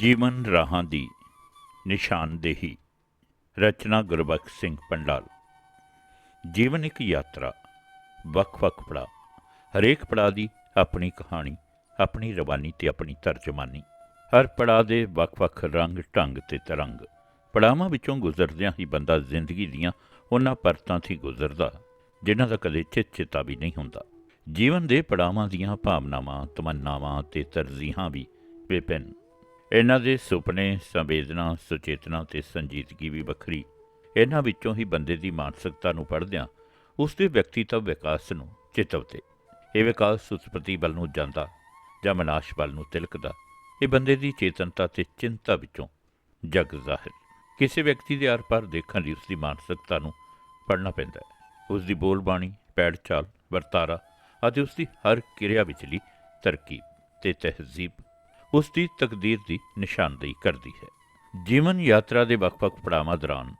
ਜੀਵਨ ਰਾਹਾਂ ਦੀ ਨਿਸ਼ਾਨਦੇਹੀ। ਰਚਨਾ ਗੁਰਬਖਸ਼ ਸਿੰਘ ਪੰਡਾਲ। ਜੀਵਨ ਇੱਕ ਯਾਤਰਾ, ਵੱਖ-ਵੱਖ ਪੜਾਅ, ਹਰੇਕ ਪੜਾਅ ਦੀ ਆਪਣੀ ਕਹਾਣੀ, ਆਪਣੀ ਰਵਾਨੀ ਤੇ ਆਪਣੀ ਤਰਜਮਾਨੀ। ਹਰ ਪੜਾਅ ਦੇ ਵੱਖ-ਵੱਖ ਰੰਗ, ਢੰਗ ਤੇ ਤਰੰਗ। ਪੜਾਵਾਂ ਵਿੱਚੋਂ ਗੁਜ਼ਰਦਿਆਂ ਹੀ ਬੰਦਾ ਜ਼ਿੰਦਗੀ ਦੀਆਂ ਉਹਨਾਂ ਪਰਤਾਂ 'ਤੇ ਗੁਜ਼ਰਦਾ, ਜਿਨ੍ਹਾਂ ਦਾ ਕਦੇ ਚਿਤ ਚਿਤਾ ਵੀ ਨਹੀਂ ਹੁੰਦਾ। ਜੀਵਨ ਦੇ ਪੜਾਵਾਂ ਦੀਆਂ ਭਾਵਨਾਵਾਂ, ਤਮੰਨਾਵਾਂ ਤੇ ਤਰਜੀਹਾਂ ਵੀ ਵਿਭਿੰਨ। ਇਹਨਾਂ ਦੇ ਸੁਪਨੇ, ਸੰਵੇਦਨਾ, ਸੁਚੇਤਨਾ ਤੇ ਸੰਜੀਦਗੀ ਵੀ ਵੱਖਰੀ। ਇਹਨਾਂ ਵਿੱਚੋਂ ਹੀ ਬੰਦੇ ਦੀ ਮਾਨਸਿਕਤਾ ਨੂੰ ਪੜ੍ਹਦਿਆਂ ਉਸ ਦੇ ਵਿਅਕਤੀਤਵ ਵਿਕਾਸ ਨੂੰ ਚਿਤਵਤੇ ਇਹ ਵਿਕਾਸ ਉਤਪਤੀ ਵੱਲ ਨੂੰ ਜਾਂਦਾ ਜਾਂ ਮਨਾਸ਼ ਵੱਲ ਨੂੰ ਤਿਲਕਦਾ। ਇਹ ਬੰਦੇ ਦੀ ਚੇਤਨਤਾ ਤੇ ਚਿੰਤਾ ਵਿੱਚੋਂ ਜਗ ਜ਼ਾਹਿਰ। ਕਿਸੇ ਵਿਅਕਤੀ ਦੇ ਆਰ-ਪਾਰ ਦੇਖਣ ਲਈ ਉਸ ਦੀ ਮਾਨਸਿਕਤਾ ਨੂੰ ਪੜ੍ਹਨਾ ਪੈਂਦਾ ਹੈ। ਉਸ ਦੀ ਬੋਲਬਾਣੀ, ਪੈੜ ਚਾਲ, ਵਰਤਾਰਾ ਅਤੇ ਉਸ ਦੀ ਹਰ ਕਿਰਿਆ ਵਿਚਲੀ ਤਰਕੀਬ ਤੇ ਤਹਿਜ਼ੀਬ ਉਸ ਦੀ ਤਕਦੀਰ ਦੀ ਨਿਸ਼ਾਨਦੇਹੀ ਕਰਦੀ ਹੈ। ਜੀਵਨ ਯਾਤਰਾ ਦੇ ਵੱਖ-ਵੱਖ ਪੜਾਵਾਂ ਦੌਰਾਨ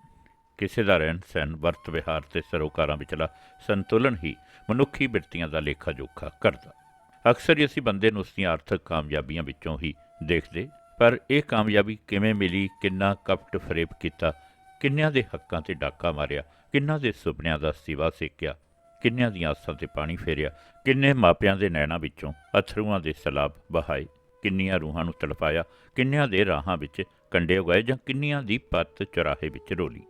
ਕਿਸੇ ਦਾ ਰਹਿਣ ਸਹਿਣ, ਵਰਤ ਵਿਹਾਰ ਤੇ ਸਰੋਕਾਰਾਂ ਵਿਚਲਾ ਸੰਤੁਲਨ ਹੀ ਮਨੁੱਖੀ ਬਿਰਤੀਆਂ ਦਾ ਲੇਖਾ ਜੋਖਾ ਕਰਦਾ। ਅਕਸਰ ਹੀ ਅਸੀਂ ਬੰਦੇ ਨੂੰ ਉਸ ਦੀਆਂ ਆਰਥਿਕ ਕਾਮਯਾਬੀਆਂ ਵਿੱਚੋਂ ਹੀ ਦੇਖਦੇ, ਪਰ ਇਹ ਕਾਮਯਾਬੀ ਕਿਵੇਂ ਮਿਲੀ, ਕਿੰਨਾ ਕਪਟ ਫਰੇਬ ਕੀਤਾ, ਕਿੰਨਿਆਂ ਦੇ ਹੱਕਾਂ ਤੇ ਡਾਕਾ ਮਾਰਿਆ, ਕਿੰਨਾਂ ਦੇ ਸੁਪਨਿਆਂ ਦਾ ਸਿਵਾ ਸੇਕਿਆ, ਕਿੰਨਿਆਂ ਦੀਆਂ ਆਸਾਂ ਤੇ ਪਾਣੀ ਫੇਰਿਆ, ਕਿੰਨੇ ਮਾਪਿਆਂ ਦੇ ਨੈਣਾਂ ਵਿੱਚੋਂ ਅਥਰੂਆਂ ਦੇ ਸਲਾਬ ਬਹਾਏ ਕਿੰਨੀਆਂ ਰੂਹਾਂ ਨੂੰ ਤੜਪਾਇਆ ਕਿੰਨਿਆਂ ਦੇ ਰਾਹਾਂ ਵਿੱਚ ਕੰਡੇ ਉਗਾਏ ਜਾਂ ਕਿੰਨੀਆਂ ਦੀ ਪੱਤ ਚੁਰਾਹੇ ਵਿੱਚ ਰੋਲੀ।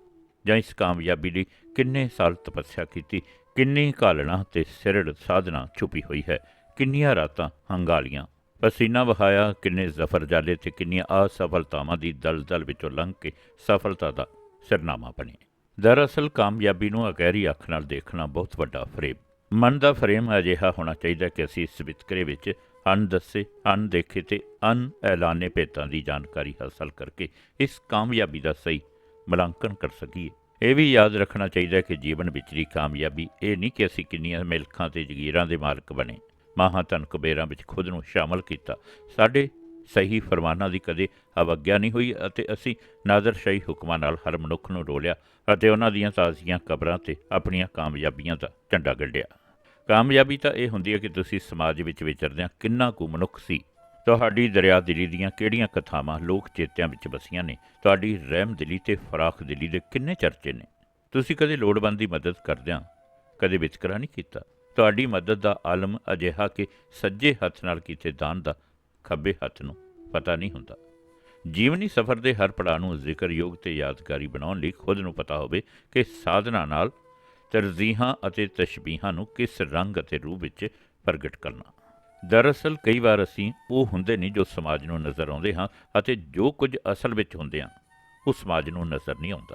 ਜਾਂ ਇਸ ਕਾਮਯਾਬੀ ਲਈ ਕਿੰਨੇ ਸਾਲ ਤਪੱਸਿਆ ਕੀਤੀ, ਕਿੰਨੀ ਘਾਲਣਾ ਤੇ ਸਿਰੜ ਸਾਧਨਾ ਛੁਪੀ ਹੋਈ ਹੈ, ਕਿੰਨੀਆਂ ਰਾਤਾਂ ਹੰਗਾਲੀਆਂ, ਪਸੀਨਾ ਵਹਾਇਆ, ਕਿੰਨੇ ਜ਼ਫਰ ਜਾਲੇ ਤੇ ਕਿੰਨੀਆਂ ਅਸਫਲਤਾਵਾਂ ਦੀ ਦਲਦਲ ਵਿੱਚੋਂ ਲੰਘ ਕੇ ਸਫਲਤਾ ਦਾ ਸਿਰਨਾਮਾ ਬਣੇ। ਦਰਅਸਲ ਕਾਮਯਾਬੀ ਨੂੰ ਅਗਹਿਰੀ ਅੱਖ ਨਾਲ ਦੇਖਣਾ ਬਹੁਤ ਵੱਡਾ ਫਰੇਮ ਮਨ ਦਾ ਫਰੇਮ ਅਜਿਹਾ ਹੋਣਾ ਚਾਹੀਦਾ ਕਿ ਅਸੀਂ ਇਸ ਵਿਤਕਰੇ ਵਿੱਚ ਅਣਦੱਸੇ ਅਣਦੇਖੇ ਤੇ ਅਣ ਐਲਾਨੇ ਭੇਤਾਂ ਦੀ ਜਾਣਕਾਰੀ ਹਾਸਲ ਕਰਕੇ ਇਸ ਕਾਮਯਾਬੀ ਦਾ ਸਹੀ ਮੁਲਾਂਕਣ ਕਰ ਸਕੀਏ। ਇਹ ਵੀ ਯਾਦ ਰੱਖਣਾ ਚਾਹੀਦਾ ਕਿ ਜੀਵਨ ਵਿਚਲੀ ਕਾਮਯਾਬੀ ਇਹ ਨਹੀਂ ਕਿ ਅਸੀਂ ਕਿੰਨੀਆਂ ਮਿਲਖਾਂ ਤੇ ਜਗੀਰਾਂ ਦੇ ਮਾਲਕ ਬਣੇ। ਮਹਾਂ ਧਨ ਕੁਬੇਰਾਂ ਵਿੱਚ ਖੁਦ ਨੂੰ ਸ਼ਾਮਲ ਕੀਤਾ। ਸਾਡੇ ਸਹੀ ਫਰਮਾਨਾਂ ਦੀ ਕਦੇ ਅਵਗਿਆ ਨਹੀਂ ਹੋਈ ਅਤੇ ਅਸੀਂ ਨਾਜ਼ਰਸ਼ਾਹੀ ਹੁਕਮਾਂ ਨਾਲ ਹਰ ਮਨੁੱਖ ਨੂੰ ਰੋਲਿਆ ਅਤੇ ਉਹਨਾਂ ਦੀਆਂ ਤਾਜ਼ੀਆਂ ਕਬਰਾਂ ਤੇ ਆਪਣੀਆਂ ਕਾਮਯਾਬੀਆਂ ਦਾ ਝੰਡਾ ਗੱਡਿਆ ਕਾਮਯਾਬੀ ਤਾਂ ਇਹ ਹੁੰਦੀ ਹੈ ਕਿ ਤੁਸੀਂ ਸਮਾਜ ਵਿੱਚ ਵਿਚਰਦਿਆਂ ਕਿੰਨਾ ਕੁ ਮਨੁੱਖ ਸੀ। ਤੁਹਾਡੀ ਦਰਿਆਦਿਲੀ ਦੀਆਂ ਕਿਹੜੀਆਂ ਕਥਾਵਾਂ ਲੋਕ ਚੇਤਿਆਂ ਵਿੱਚ ਵਸੀਆਂ ਨੇ? ਤੁਹਾਡੀ ਰਹਿਮ ਦਿਲੀ ਤੇ ਫਰਾਖ ਦਿਲੀ ਦੇ ਕਿੰਨੇ ਚਰਚੇ ਨੇ? ਤੁਸੀਂ ਕਦੇ ਲੋੜਵੰਦ ਦੀ ਮਦਦ ਕਰਦਿਆਂ ਕਦੇ ਵਿਤਕਰਾ ਨਹੀਂ ਕੀਤਾ? ਤੁਹਾਡੀ ਮਦਦ ਦਾ ਆਲਮ ਅਜਿਹਾ ਕਿ ਸੱਜੇ ਹੱਥ ਨਾਲ ਕੀਤੇ ਦਾਨ ਦਾ ਖੱਬੇ ਹੱਥ ਨੂੰ ਪਤਾ ਨਹੀਂ ਹੁੰਦਾ। ਜੀਵਨੀ ਸਫ਼ਰ ਦੇ ਹਰ ਪੜਾਅ ਨੂੰ ਜ਼ਿਕਰਯੋਗ ਤੇ ਯਾਦਗਾਰੀ ਬਣਾਉਣ ਲਈ ਖੁਦ ਨੂੰ ਪਤਾ ਹੋਵੇ ਕਿ ਸਾਧਨਾ ਨਾਲ ਤਰਜੀਹਾਂ ਅਤੇ ਤਸ਼ਬੀਹਾਂ ਨੂੰ ਕਿਸ ਰੰਗ ਅਤੇ ਰੂਪ ਵਿੱਚ ਪ੍ਰਗਟ ਕਰਨਾ ਦਰਅਸਲ ਕਈ ਵਾਰ ਅਸੀਂ ਉਹ ਹੁੰਦੇ ਨਹੀਂ ਜੋ ਸਮਾਜ ਨੂੰ ਨਜ਼ਰ ਆਉਂਦੇ ਹਾਂ ਅਤੇ ਜੋ ਕੁਝ ਅਸਲ ਵਿੱਚ ਹੁੰਦੇ ਹਾਂ, ਉਹ ਸਮਾਜ ਨੂੰ ਨਜ਼ਰ ਨਹੀਂ ਆਉਂਦਾ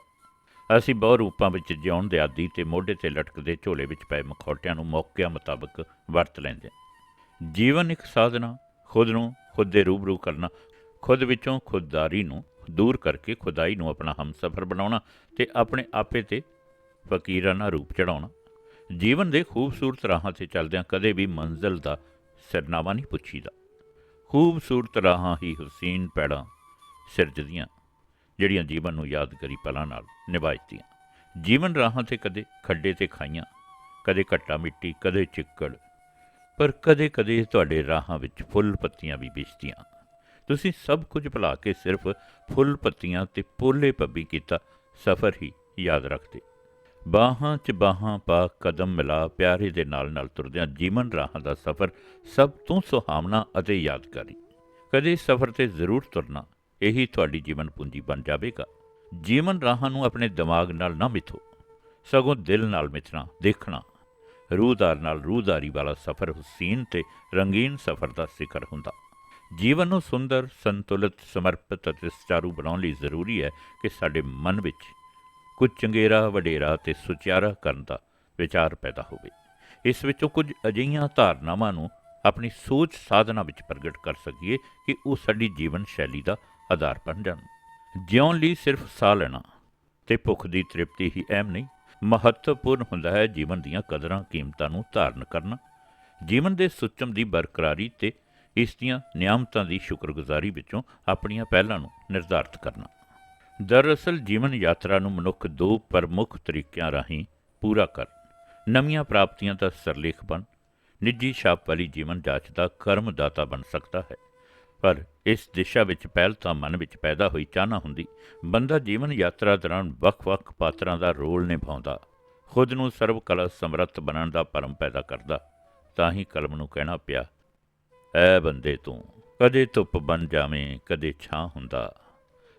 ਅਸੀਂ ਬਹੁ ਰੂਪਾਂ ਵਿੱਚ ਜਿਉਣ ਦੇ ਆਦੀ ਤੇ ਮੋਢੇ ਤੇ ਲਟਕਦੇ ਝੋਲੇ ਵਿੱਚ ਪਏ ਮਖੌਟਿਆਂ ਨੂੰ ਮੌਕਿਆਂ ਮੁਤਾਬਕ ਵਰਤ ਲੈਂਦੇ ਹਾਂ। ਜੀਵਨ ਇੱਕ ਸਾਧਨਾ, ਖੁਦ ਨੂੰ ਖੁਦ ਦੇ ਰੂਬਰੂ ਕਰਨਾ, ਖੁਦ ਵਿੱਚੋਂ ਖੁਦਦਾਰੀ ਨੂੰ ਦੂਰ ਕਰਕੇ ਖੁਦਾਈ ਨੂੰ ਆਪਣਾ ਹਮਸਫਰ ਬਣਾਉਣਾ ਤੇ ਆਪਣੇ ਆਪੇ ਤੇ ਫਕੀਰਾਨਾ ਰੂਪ ਚੜਾਉਣਾ। ਜੀਵਨ ਦੇ ਖੂਬਸੂਰਤ ਰਾਹਾਂ ਤੇ ਚੱਲਦਿਆਂ ਕਦੇ ਵੀ ਮੰਜ਼ਲ ਦਾ ਸਿਰਨਾਮਾ ਨਹੀਂ ਪੁੱਛੀਦਾ। ਖੂਬਸੂਰਤ ਰਾਹਾਂ ਹੀ ਹੁਸੈਨ ਪੈੜਾਂ ਸਿਰਜਦੀਆਂ, ਜਿਹੜੀਆਂ ਜੀਵਨ ਨੂੰ ਯਾਦਗਾਰੀ ਪਲਾਂ ਨਾਲ ਨਿਭਾਈਆਂ ਜੀਵਨ ਰਾਹਾਂ ਤੇ ਕਦੇ ਖੱਡੇ ਤੇ ਖਾਈਆਂ, ਕਦੇ ਘੱਟਾ ਮਿੱਟੀ, ਕਦੇ ਚਿੱਕੜ, ਪਰ ਕਦੇ-ਕਦੇ ਤੁਹਾਡੇ ਰਾਹਾਂ ਵਿੱਚ ਫੁੱਲ ਪੱਤੀਆਂ ਵੀ ਵਿਛਦੀਆਂ ਤੁਸੀਂ ਸਭ ਕੁਝ ਭੁਲਾ ਕੇ ਸਿਰਫ ਫੁੱਲ ਪੱਤੀਆਂ ਤੇ ਪੋਲੇ ਪੱਬੀ ਕੀਤਾ ਸਫ਼ਰ ਹੀ ਯਾਦ ਰੱਖਦੇ। ਬਾਹਾਂ 'ਚ ਬਾਹਾਂ ਪਾ ਕਦਮ ਮਿਲਾ ਪਿਆਰੇ ਦੇ ਨਾਲ ਨਾਲ ਤੁਰਦਿਆਂ ਜੀਵਨ ਰਾਹਾਂ ਦਾ ਸਫ਼ਰ ਸਭ ਤੋਂ ਸੁਹਾਵਣਾ ਅਤੇ ਯਾਦਗਾਰੀ। ਕਦੇ ਸਫ਼ਰ ਤੇ ਜ਼ਰੂਰ ਤੁਰਨਾ, ਇਹੀ ਤੁਹਾਡੀ ਜੀਵਨ ਪੂੰਜੀ ਬਣ ਜਾਵੇਗਾ। ਜੀਵਨ ਰਾਹਾਂ ਨੂੰ ਆਪਣੇ ਦਿਮਾਗ ਨਾਲ ਨਾ ਮਿਥੋ। ਸਗੋਂ ਦਿਲ ਨਾਲ ਮਿਥਣਾ, ਦੇਖਣਾ। ਰੂਹਦਾਰ ਨਾਲ ਰੂਹਦਾਰੀ ਵਾਲਾ ਸਫ਼ਰ ਹੁਸੀਨ ਤੇ ਰੰਗੀਨ ਸਫ਼ਰ ਦਾ ਸਿਖਰ ਹੁੰਦਾ। ਜੀਵਨ ਨੂੰ ਸੁੰਦਰ, ਸੰਤੁਲਿਤ, ਸਮਰਪਿਤ ਅਤੇ ਸੁਚਾਰੂ ਬਣਾਉਣ ਲਈ ਜ਼ਰੂਰੀ ਹੈ ਕਿ ਸਾਡੇ ਮਨ ਵਿੱਚ ਕੁਝ ਚੰਗੇਰਾ ਵਡੇਰਾ ਤੇ ਸੁਚਿਆਰਾ ਕਰਨ ਦਾ ਵਿਚਾਰ ਪੈਦਾ ਹੋਵੇ। ਇਸ ਵਿੱਚੋਂ ਕੁਝ ਅਜਿਹੀਆਂ ਧਾਰਨਾਵਾਂ ਨੂੰ ਆਪਣੀ ਸੋਚ ਸਾਧਨਾ ਵਿੱਚ ਪ੍ਰਗਟ ਕਰ ਸਕੀਏ ਕਿ ਉਹ ਸਾਡੀ ਜੀਵਨ ਸ਼ੈਲੀ ਦਾ ਆਧਾਰ ਬਣ ਜਾਣ। ਜਿਉਣ ਲਈ ਸਿਰਫ ਸਾਹ ਲੈਣਾ ਤੇ ਭੁੱਖ ਦੀ ਤ੍ਰਿਪਤੀ ਹੀ ਅਹਿਮ ਨਹੀਂ, ਮਹੱਤਵਪੂਰਨ ਹੁੰਦਾ ਹੈ ਜੀਵਨ ਦੀਆਂ ਕਦਰਾਂ ਕੀਮਤਾਂ ਨੂੰ ਧਾਰਨ ਕਰਨਾ। ਜੀਵਨ ਦੇ ਸੁੱਚਮ ਦੀ ਬਰਕਰਾਰੀ ਤੇ ਇਸ ਦੀਆਂ ਨਿਯਮਤਾਂ ਦੀ ਸ਼ੁਕਰਗੁਜ਼ਾਰੀ ਵਿੱਚੋਂ ਆਪਣੀਆਂ ਪਹਿਲਾਂ ਨੂੰ ਨਿਰਧਾਰਤ ਕਰਨਾ। ਦਰਅਸਲ ਜੀਵਨ ਯਾਤਰਾ ਨੂੰ ਮਨੁੱਖ ਦੋ ਪ੍ਰਮੁੱਖ ਤਰੀਕਿਆਂ ਰਾਹੀਂ ਪੂਰਾ ਕਰ ਨਵੀਆਂ ਪ੍ਰਾਪਤੀਆਂ ਦਾ ਸਰਲੇਖ ਬਣ, ਨਿੱਜੀ ਛਾਪ ਵਾਲੀ ਜੀਵਨ ਜਾਂਚ ਦਾ ਕਰਮਦਾਤਾ ਬਣ ਸਕਦਾ ਹੈ। ਪਰ ਇਸ ਦਿਸ਼ਾ ਵਿੱਚ ਪਹਿਲ ਤਾਂ ਮਨ ਵਿੱਚ ਪੈਦਾ ਹੋਈ ਚਾਹਨਾ ਹੁੰਦੀ। ਬੰਦਾ ਜੀਵਨ ਯਾਤਰਾ ਦੌਰਾਨ ਵੱਖ-ਵੱਖ ਪਾਤਰਾਂ ਦਾ ਰੋਲ ਨਿਭਾਉਂਦਾ, ਖੁਦ ਨੂੰ ਸਰਵ ਕਲਾ ਸਮਰੱਥ ਬਣਨ ਦਾ ਭਰਮ ਪੈਦਾ ਕਰਦਾ, ਤਾਂ ਹੀ ਕਲਮ ਨੂੰ ਕਹਿਣਾ ਪਿਆ, ਐ ਬੰਦੇ ਤੂੰ, ਕਦੇ ਧੁੱਪ ਬਣ ਜਾਵੇਂ, ਕਦੇ ਛਾਂ ਹੁੰਦਾ।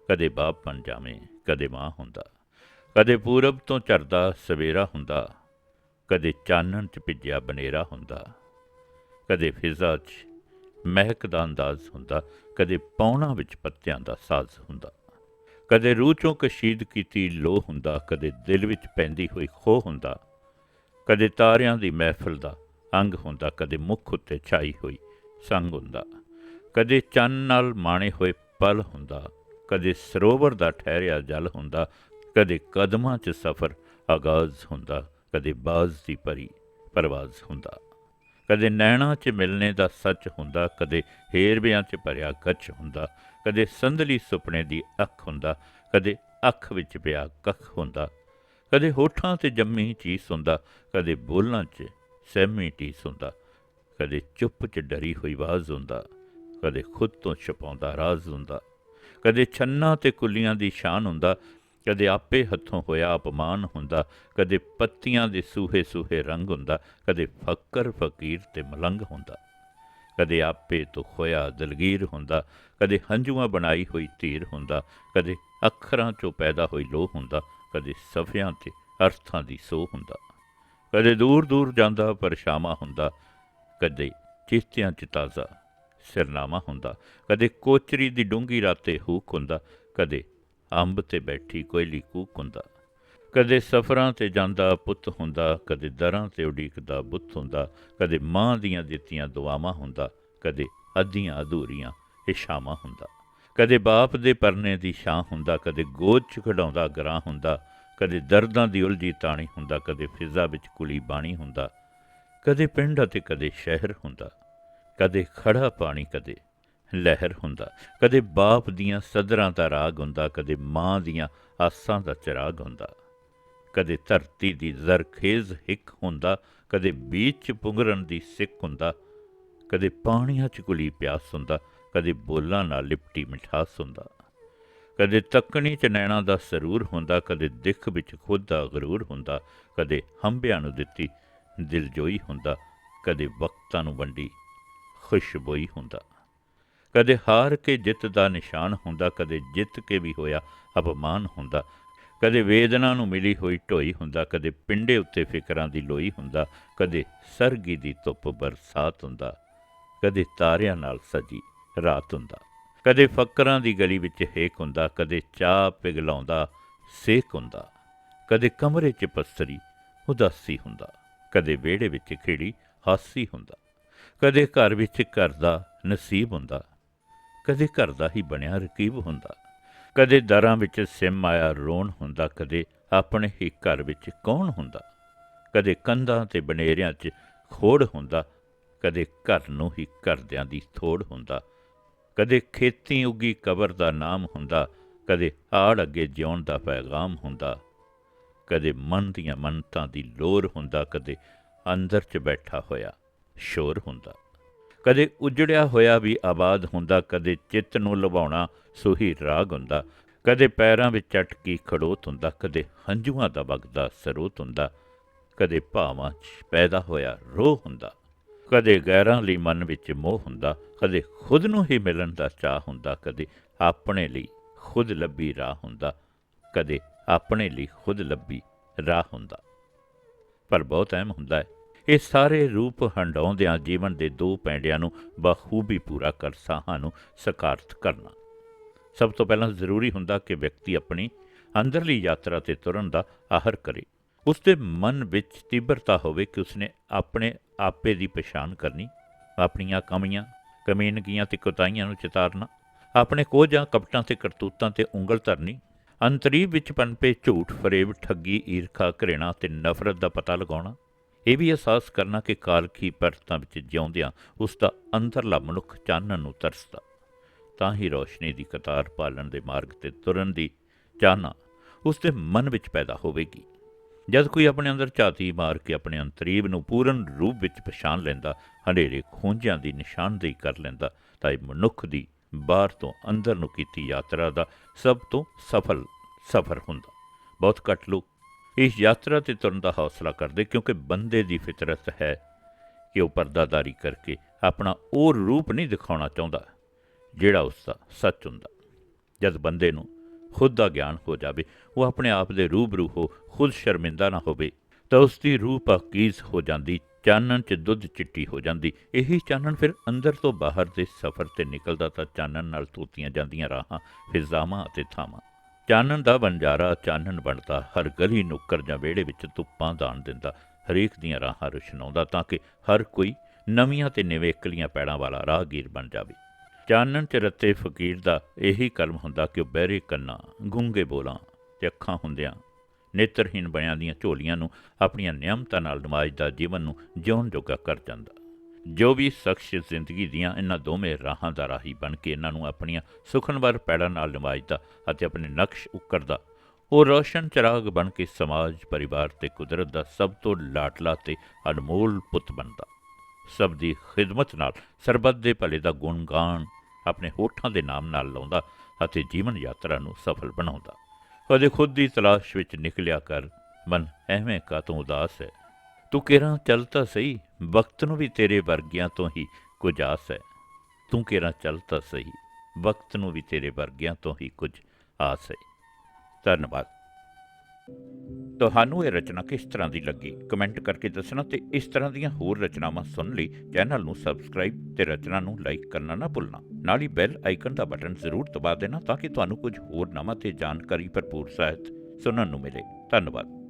ਕਦੇ ਬਾਪ ਬਣ ਜਾਵੇਂ, ਕਦੇ ਮਾਂ ਹੁੰਦਾ। ਕਦੇ ਪੂਰਬ ਤੋਂ ਚੜਦਾ ਸਵੇਰਾ ਹੁੰਦਾ। ਕਦੇ ਚਾਨਣ ਚ ਭਿੱਜਿਆ ਬਨੇਰਾ ਹੁੰਦਾ। ਕਦੇ ਫਿਜ਼ਾ 'ਚ ਮਹਿਕ ਦਾ ਅੰਦਾਜ਼ ਹੁੰਦਾ। ਕਦੇ ਪੌਣਾ ਵਿੱਚ ਪੱਤਿਆਂ ਦਾ ਸਾਜ਼ ਹੁੰਦਾ। ਕਦੇ ਰੂਹ ਚੋਂ ਕਸ਼ੀਦ ਕੀਤੀ ਲੋ ਹੁੰਦਾ। ਕਦੇ ਦਿਲ ਵਿੱਚ ਪੈਂਦੀ ਹੋਈ ਖੋ ਹੁੰਦਾ। ਕਦੇ ਤਾਰਿਆਂ ਦੀ ਮਹਿਫਲ ਦਾ ਅੰਗ ਹੁੰਦਾ। ਕਦੇ ਮੁਖ ਉੱਤੇ ਛਾਈ ਹੋਈ ਸੰਗ ਹੁੰਦਾ। ਕਦੇ ਚੰਨ ਨਾਲ ਮਾਣੇ ਹੋਏ ਪਲ ਹੁੰਦਾ। ਕਦੇ ਸਰੋਵਰ ਦਾ ਠਹਿਰਿਆ ਜਲ ਹੁੰਦਾ, ਕਦੇ ਕਦਮਾਂ 'ਚ ਸਫ਼ਰ ਆਗਾਜ਼ ਹੁੰਦਾ, ਕਦੇ ਬਾਜ਼ ਦੀ ਪਰੀ ਪਰਵਾਜ਼ ਹੁੰਦਾ। ਕਦੇ ਨੈਣਾ 'ਚ ਮਿਲਣੇ ਦਾ ਸੱਚ ਹੁੰਦਾ, ਕਦੇ ਹੇਰਬਿਆਂ 'ਚ ਭਰਿਆ ਕੱਚ ਹੁੰਦਾ, ਕਦੇ ਸੰਧਲੀ ਸੁਪਨੇ ਦੀ ਅੱਖ ਹੁੰਦਾ, ਕਦੇ ਅੱਖ ਵਿੱਚ ਪਿਆ ਕੱਖ ਹੁੰਦਾ, ਕਦੇ ਹੋਠਾਂ ਤੇ ਜੰਮੀ ਚੀਸ ਹੁੰਦਾ, ਕਦੇ ਬੋਲਾਂ 'ਚ ਸਹਿਮੀ ਟੀਸ ਹੁੰਦਾ, ਕਦੇ ਚੁੱਪ 'ਚ ਡਰੀ ਹੋਈ ਆਵਾਜ਼ ਹੁੰਦਾ, ਕਦੇ ਖੁਦ ਤੋਂ ਛਪਾਉਂਦਾ ਰਾਜ਼ ਹੁੰਦਾ। ਕਦੇ ਛੰਨਾ ਤੇ ਕੁੱਲੀਆਂ ਦੀ ਸ਼ਾਨ ਹੁੰਦਾ, ਕਦੇ ਆਪੇ ਹੱਥੋਂ ਹੋਇਆ ਅਪਮਾਨ ਹੁੰਦਾ, ਕਦੇ ਪੱਤੀਆਂ ਦੇ ਸੂਹੇ ਸੂਹੇ ਰੰਗ ਹੁੰਦਾ, ਕਦੇ ਫੱਕਰ ਫਕੀਰ ਤੇ ਮਲੰਗ ਹੁੰਦਾ, ਕਦੇ ਆਪੇ ਤੋਂ ਖੋਇਆ ਦਲਗੀਰ ਹੁੰਦਾ, ਕਦੇ ਹੰਝੂਆਂ ਬਣਾਈ ਹੋਈ ਧੀਰ ਹੁੰਦਾ, ਕਦੇ ਅੱਖਰਾਂ ਚੋਂ ਪੈਦਾ ਹੋਈ ਲੋਹ ਹੁੰਦਾ, ਕਦੇ ਸਫਿਆਂ ਤੇ ਅਰਥਾਂ ਦੀ ਸੋ ਹੁੰਦਾ, ਕਦੇ ਦੂਰ ਦੂਰ ਜਾਂਦਾ ਪਰਛਾਵਾਂ ਹੁੰਦਾ, ਕਦੇ ਚਿਸ਼ਤਿਆਂ ਚ ਤਾਜ਼ਾ ਸਿਰਨਾਮਾ ਹੁੰਦਾ। ਕਦੇ ਕੋਚਰੀ ਦੀ ਡੂੰਗੀ ਰਾਤੇ ਹੂਕ ਹੁੰਦਾ, ਕਦੇ ਅੰਬ ਤੇ ਬੈਠੀ ਕੋਇਲੀ ਕੂਕ ਹੁੰਦਾ। ਕਦੇ ਸਫਰਾਂ ਤੇ ਜਾਂਦਾ ਪੁੱਤ ਹੁੰਦਾ, ਕਦੇ ਦਰਾਂ ਤੇ ਉਡੀਕਦਾ ਬੁੱਤ ਹੁੰਦਾ, ਕਦੇ ਮਾਂ ਦੀਆਂ ਦਿੱਤੀਆਂ ਦੁਆਵਾਂ ਹੁੰਦਾ, ਕਦੇ ਅੱਧੀਆਂ ਅਧੂਰੀਆਂ ਇਸ਼ਾਵਾਂ ਹੁੰਦਾ। ਕਦੇ ਬਾਪ ਦੇ ਪਰਨੇ ਦੀ ਛਾਂ ਹੁੰਦਾ, ਕਦੇ ਗੋਦ ਚ ਖਡਾਉਂਦਾ ਗਰਾਂ ਹੁੰਦਾ, ਕਦੇ ਦਰਦਾਂ ਦੀ ਉਲਝੀ ਤਾਣੀ ਹੁੰਦਾ, ਕਦੇ ਫਿਜ਼ਾ ਵਿੱਚ ਕੁਲੀ ਬਾਣੀ ਹੁੰਦਾ, ਕਦੇ ਪਿੰਡ ਅਤੇ ਕਦੇ ਸ਼ਹਿਰ ਹੁੰਦਾ। ਕਦੇ ਖੜਾ ਪਾਣੀ ਕਦੇ ਲਹਿਰ ਹੁੰਦਾ ਕਦੇ ਬਾਪ ਦੀਆਂ ਸਦਰਾਂ ਦਾ ਰਾਗ ਹੁੰਦਾ ਕਦੇ ਮਾਂ ਦੀਆਂ ਆਸਾਂ ਦਾ ਚਿਰਾਗ ਹੁੰਦਾ ਕਦੇ ਧਰਤੀ ਦੀ ਜ਼ਰਖੇਜ਼ ਹਿੱਕ ਹੁੰਦਾ ਕਦੇ ਬੀਚ ਚ ਪੁੰਗਰਨ ਦੀ ਸਿੱਕ ਹੁੰਦਾ ਕਦੇ ਪਾਣੀਆਂ ਚ ਕੁਲੀ ਪਿਆਸ ਹੁੰਦਾ ਕਦੇ ਬੋਲਾਂ ਨਾਲ ਲਿਪਟੀ ਮਿਠਾਸ ਹੁੰਦਾ ਕਦੇ ਤੱਕਣੀ ਚ ਨੈਣਾ ਦਾ ਸਰੂਰ ਹੁੰਦਾ ਕਦੇ ਦਿੱਖ ਵਿੱਚ ਖੁਦ ਦਾ ਗਰੂਰ ਹੁੰਦਾ ਕਦੇ ਹੰਬਿਆਂ ਨੂੰ ਦਿੱਤੀ ਦਿਲਜੋਈ ਹੁੰਦਾ ਕਦੇ ਵਕਤਾਂ ਨੂੰ ਵੰਡੀ ਖੁਸ਼ਬੋਈ ਹੁੰਦਾ। ਕਦੇ ਹਾਰ ਕੇ ਜਿੱਤ ਦਾ ਨਿਸ਼ਾਨ ਹੁੰਦਾ, ਕਦੇ ਜਿੱਤ ਕੇ ਵੀ ਹੋਇਆ ਅਪਮਾਨ ਹੁੰਦਾ। ਕਦੇ ਵੇਦਨਾ ਨੂੰ ਮਿਲੀ ਹੋਈ ਢੋਈ ਹੁੰਦਾ, ਕਦੇ ਪਿੰਡੇ ਉੱਤੇ ਫਿਕਰਾਂ ਦੀ ਲੋਈ ਹੁੰਦਾ, ਕਦੇ ਸਰਗੀ ਦੀ ਧੁੱਪ ਬਰਸਾਤ ਹੁੰਦਾ, ਕਦੇ ਤਾਰਿਆਂ ਨਾਲ ਸਜੀ ਰਾਤ ਹੁੰਦਾ। ਕਦੇ ਫੱਕਰਾਂ ਦੀ ਗਲੀ ਵਿੱਚ ਹੇਕ ਹੁੰਦਾ, ਕਦੇ ਚਾਹ ਪਿਘਲਾਉਂਦਾ ਸੇਕ ਹੁੰਦਾ, ਕਦੇ ਕਮਰੇ 'ਚ ਪਸਰੀ ਉਦਾਸੀ ਹੁੰਦਾ, ਕਦੇ ਵਿਹੜੇ ਵਿੱਚ ਖੇੜੀ ਹਾਸੀ ਹੁੰਦਾ। ਕਦੇ ਘਰ ਵਿੱਚ ਘਰ ਦਾ ਨਸੀਬ ਹੁੰਦਾ, ਕਦੇ ਘਰ ਦਾ ਹੀ ਬਣਿਆ ਰਕੀਬ ਹੁੰਦਾ, ਕਦੇ ਦਰਾਂ ਵਿੱਚ ਸਿਮ ਆਇਆ ਰੋਣ ਹੁੰਦਾ, ਕਦੇ ਆਪਣੇ ਹੀ ਘਰ ਵਿੱਚ ਕੌਣ ਹੁੰਦਾ, ਕਦੇ ਕੰਧਾਂ ਤੇ ਬਨੇਰਿਆਂ 'ਚ ਖੋੜ ਹੁੰਦਾ, ਕਦੇ ਘਰ ਨੂੰ ਹੀ ਘਰਦਿਆਂ ਦੀ ਥੋੜ ਹੁੰਦਾ, ਕਦੇ ਖੇਤੀ ਉੱਗੀ ਕਬਰ ਦਾ ਨਾਮ ਹੁੰਦਾ, ਕਦੇ ਆੜ ਅੱਗੇ ਜਿਉਣ ਦਾ ਪੈਗਾਮ ਹੁੰਦਾ, ਕਦੇ ਮਨ ਦੀਆਂ ਮੰਨਤਾਂ ਦੀ ਲੋਰ ਹੁੰਦਾ, ਕਦੇ ਅੰਦਰ 'ਚ ਬੈਠਾ ਹੋਇਆ। ਸ਼ੋਰ ਹੁੰਦਾ। ਕਦੇ ਉਜੜਿਆ ਹੋਇਆ ਵੀ ਆਬਾਦ ਹੁੰਦਾ, ਕਦੇ ਚਿੱਤ ਨੂੰ ਲਵਾਉਣਾ ਸੋਹੀ ਰਾਗ ਹੁੰਦਾ, ਕਦੇ ਪੈਰਾਂ ਵਿੱਚ ਚਟਕੀ ਖੜੋਤ ਹੁੰਦਾ, ਕਦੇ ਹੰਝੂਆਂ ਦਾ ਵਗਦਾ ਸਰੋਤ ਹੁੰਦਾ, ਕਦੇ ਭਾਵਾਂ 'ਚ ਪੈਦਾ ਹੋਇਆ ਰੋਹ ਹੁੰਦਾ, ਕਦੇ ਗੈਰਾਂ ਲਈ ਮਨ ਵਿੱਚ ਮੋਹ ਹੁੰਦਾ, ਕਦੇ ਖੁਦ ਨੂੰ ਹੀ ਮਿਲਣ ਦਾ ਚਾਹ ਹੁੰਦਾ, ਕਦੇ ਆਪਣੇ ਲਈ ਖੁਦ ਲੱਭੀ ਰਾਹ ਹੁੰਦਾ, ਕਦੇ ਆਪਣੇ ਲਈ ਖੁਦ ਲੱਭੀ ਰਾਹ ਹੁੰਦਾ। ਪਰ ਬਹੁਤ ਅਹਿਮ ਹੁੰਦਾ ਹੈ ਇਹ ਸਾਰੇ ਰੂਪ ਹੰਡਾਉਂਦਿਆਂ ਜੀਵਨ ਦੇ ਦੋ ਪੈਂਡਿਆਂ ਨੂੰ ਬਖੂਬੀ ਪੂਰਾ ਕਰ ਸਾਹਾਂ ਨੂੰ ਸਕਾਰਤ ਕਰਨਾ। ਸਭ ਤੋਂ ਪਹਿਲਾਂ ਜ਼ਰੂਰੀ ਹੁੰਦਾ ਕਿ ਵਿਅਕਤੀ ਆਪਣੀ ਅੰਦਰਲੀ ਯਾਤਰਾ ਤੇ ਤੁਰਨ ਦਾ ਆਹਰ ਕਰੇ। ਉਸ ਦੇ ਮਨ ਵਿੱਚ ਤੀਬਰਤਾ ਹੋਵੇ ਕਿ ਉਸਨੇ ਆਪਣੇ ਆਪੇ ਦੀ ਪਛਾਣ ਕਰਨੀ, ਆਪਣੀਆਂ ਕਮੀਆਂ, ਕਮੀਨਗੀਆਂ ਤੇ ਕੁਤਾਈਆਂ ਨੂੰ ਚਿਤਾਰਨਾ, ਆਪਣੇ ਕੋਝਾਂ ਕਪਟਾਂ ਤੇ ਕਰਤੂਤਾਂ ਤੇ ਉਂਗਲ ਧਰਨੀ, ਅੰਤਰੀਵ ਵਿੱਚ ਪਨਪੇ ਝੂਠ, ਫਰੇਬ, ਠੱਗੀ, ਈਰਖਾ, ਘ੍ਰਿਣਾ ਤੇ ਨਫ਼ਰਤ ਦਾ ਪਤਾ ਲਗਾਉਣਾ ਇਹ ਵੀ ਅਹਿਸਾਸ ਕਰਨਾ ਕਿ ਕਾਲਖੀ ਪਰਤਾਂ ਵਿੱਚ ਜਿਉਂਦਿਆਂ ਉਸ ਦਾ ਅੰਦਰਲਾ ਮਨੁੱਖ ਚਾਨਣ ਨੂੰ ਤਰਸਦਾ। ਤਾਂ ਹੀ ਰੋਸ਼ਨੀ ਦੀ ਕਤਾਰ ਪਾਲਣ ਦੇ ਮਾਰਗ ਤੇ ਤੁਰਨ ਦੀ ਚਾਹਨਾ ਉਸ ਦੇ ਮਨ ਵਿੱਚ ਪੈਦਾ ਹੋਵੇਗੀ। ਜਦ ਕੋਈ ਆਪਣੇ ਅੰਦਰ ਝਾਤੀ ਮਾਰ ਕੇ ਆਪਣੇ ਅੰਤਰੀਬ ਨੂੰ ਪੂਰਨ ਰੂਪ ਵਿੱਚ ਪਛਾਣ ਲੈਂਦਾ, ਹਨੇਰੇ ਖੂੰਜਿਆਂ ਦੀ ਨਿਸ਼ਾਨਦੇਹੀ ਕਰ ਲੈਂਦਾ, ਤਾਂ ਇਹ ਮਨੁੱਖ ਦੀ ਬਾਹਰ ਤੋਂ ਅੰਦਰ ਨੂੰ ਕੀਤੀ ਯਾਤਰਾ ਦਾ ਸਭ ਤੋਂ ਸਫਲ ਸਫ਼ਰ ਹੁੰਦਾ। ਬਹੁਤ ਘੱਟ ਲੋਕ ਇਸ ਯਾਤਰਾ ਤੇ ਤੁਰਨ ਦਾ ਹੌਸਲਾ ਕਰਦੇ ਕਿਉਂਕਿ ਬੰਦੇ ਦੀ ਫਿਤਰਤ ਹੈ ਕਿ ਉਹ ਪਰਦਾਦਾਰੀ ਕਰਕੇ ਆਪਣਾ ਉਹ ਰੂਪ ਨਹੀਂ ਦਿਖਾਉਣਾ ਚਾਹੁੰਦਾ, ਜਿਹੜਾ ਉਸ ਦਾ ਸੱਚ ਹੁੰਦਾ। ਜਦ ਬੰਦੇ ਨੂੰ ਖੁਦ ਦਾ ਗਿਆਨ ਹੋ ਜਾਵੇ, ਉਹ ਆਪਣੇ ਆਪ ਦੇ ਰੂਬਰੂ ਹੋ, ਖੁਦ ਸ਼ਰਮਿੰਦਾ ਨਾ ਹੋਵੇ, ਤਾਂ ਉਸ ਦੀ ਰੂਹ ਪਾਕੀਜ਼ ਹੋ ਜਾਂਦੀ, ਚਾਨਣ ਚ ਦੁੱਧ ਚਿੱਟੀ ਹੋ ਜਾਂਦੀ। ਇਹੀ ਚਾਨਣ ਫਿਰ ਅੰਦਰ ਤੋਂ ਬਾਹਰ ਦੇ ਸਫ਼ਰ ਤੇ ਨਿਕਲਦਾ ਤਾਂ ਚਾਨਣ ਨਾਲ ਤੋਤੀਆਂ ਜਾਂਦੀਆਂ ਰਾਹਾਂ ਫਿਜ਼ਾਵਾਂ ਅਤੇ ਥਾਵਾਂ। ਚਾਨਣ ਦਾ ਬੰਜਾਰਾ ਚਾਨਣ ਬਣਦਾ, ਹਰ ਗਲੀ ਨੁੱਕਰ ਜਾਂ ਵਿਹੜੇ ਵਿੱਚ ਧੁੱਪਾਂ ਦਾਣ ਦਿੰਦਾ, ਹਰੇਕ ਦੀਆਂ ਰਾਹਾਂ ਰੁਸ਼ਨਾਉਂਦਾ ਤਾਂ ਕਿ ਹਰ ਕੋਈ ਨਵੀਆਂ ਤੇ ਨਿਵੇਕਲੀਆਂ ਪੈੜਾਂ ਵਾਲਾ ਰਾਹਗੀਰ ਬਣ ਜਾਵੇ। ਚਾਨਣ ਚ ਰੱਤੇ ਫਕੀਰ ਦਾ ਇਹੀ ਕਰਮ ਹੁੰਦਾ ਕਿ ਉਹ ਬਹਿਰੇ ਕੰਨਾਂ, ਗੁੰਗੇ ਬੋਲਾਂ ਤੇ ਅੱਖਾਂ ਹੁੰਦਿਆਂ ਨੇਤਰਹੀਨ ਬਣਿਆਂ ਦੀਆਂ ਝੋਲੀਆਂ ਨੂੰ ਆਪਣੀਆਂ ਨਿਯਮਤਾਂ ਨਾਲ ਨਮਾਜ਼ਦਾ ਜੀਵਨ ਨੂੰ ਜਿਉਣ ਜੋਗਾ ਕਰ ਜਾਂਦਾ। ਜੋ ਵੀ ਸ਼ਖਸ ਜ਼ਿੰਦਗੀ ਦੀਆਂ ਇਹਨਾਂ ਦੋਵੇਂ ਰਾਹਾਂ ਦਾ ਰਾਹੀ ਬਣ ਕੇ ਇਹਨਾਂ ਨੂੰ ਆਪਣੀਆਂ ਸੁਖਨਵਰ ਪੈੜਾਂ ਨਾਲ ਨਿਵਾਜਦਾ ਅਤੇ ਆਪਣੇ ਨਕਸ਼ ਉਕਰਦਾ, ਉਹ ਰੋਸ਼ਨ ਚਿਰਾਗ ਬਣ ਕੇ ਸਮਾਜ, ਪਰਿਵਾਰ ਤੇ ਕੁਦਰਤ ਦਾ ਸਭ ਤੋਂ ਲਾਟਲਾ ਤੇ ਅਨਮੋਲ ਪੁੱਤ ਬਣਦਾ। ਸਭ ਦੀ ਖਿਦਮਤ ਨਾਲ ਸਰਬੱਤ ਦੇ ਭਲੇ ਦਾ ਗੁਣਗਾਨ ਆਪਣੇ ਹੋਠਾਂ ਦੇ ਨਾਮ ਨਾਲ ਲਾਉਂਦਾ ਅਤੇ ਜੀਵਨ ਯਾਤਰਾ ਨੂੰ ਸਫਲ ਬਣਾਉਂਦਾ। ਕਦੇ ਖੁਦ ਦੀ ਤਲਾਸ਼ ਵਿੱਚ ਨਿਕਲਿਆ ਕਰ, ਮਨ ਐਵੇਂ ਕਾਤੋਂ ਉਦਾਸ ਹੈ? ਤੂੰ ਕਿਹੜਾ ਚੱਲ ਤਾਂ ਸਹੀ ਵਕਤ ਨੂੰ ਵੀ ਤੇਰੇ ਵਰਗਿਆਂ ਤੋਂ ਹੀ ਕੁਝ ਆਸ ਹੈ। ਤੂੰ ਕਿਹੜਾ ਚੱਲ ਤਾਂ ਸਹੀ, ਵਕਤ ਨੂੰ ਵੀ ਤੇਰੇ ਵਰਗਿਆਂ ਤੋਂ ਹੀ ਕੁਝ ਆਸ ਹੈ। ਧੰਨਵਾਦ। ਤੁਹਾਨੂੰ ਇਹ ਰਚਨਾ ਕਿਸ ਤਰ੍ਹਾਂ ਦੀ ਲੱਗੀ? ਕਮੈਂਟ ਕਰਕੇ ਦੱਸਣਾ ਤੇ ਇਸ ਤਰ੍ਹਾਂ ਦੀਆਂ ਹੋਰ ਰਚਨਾਵਾਂ ਸੁਣਨ ਲਈ ਚੈਨਲ ਨੂੰ ਸਬਸਕ੍ਰਾਈਬ ਤੇ ਰਚਨਾ ਨੂੰ ਲਾਈਕ ਕਰਨਾ ਨਾ ਭੁੱਲਣਾ। ਨਾਲ ਹੀ ਬੈਲ ਆਈਕਨ ਦਾ ਬਟਨ ਜ਼ਰੂਰ ਦਬਾ ਦੇਣਾ ਤਾਂ ਕਿ ਤੁਹਾਨੂੰ ਕੁਝ ਹੋਰ ਨਵਾਂ ਤੇ ਜਾਣਕਾਰੀ ਭਰਪੂਰ ਸਾਹਿਤ ਸੁਣਨ ਨੂੰ ਮਿਲੇ। ਧੰਨਵਾਦ।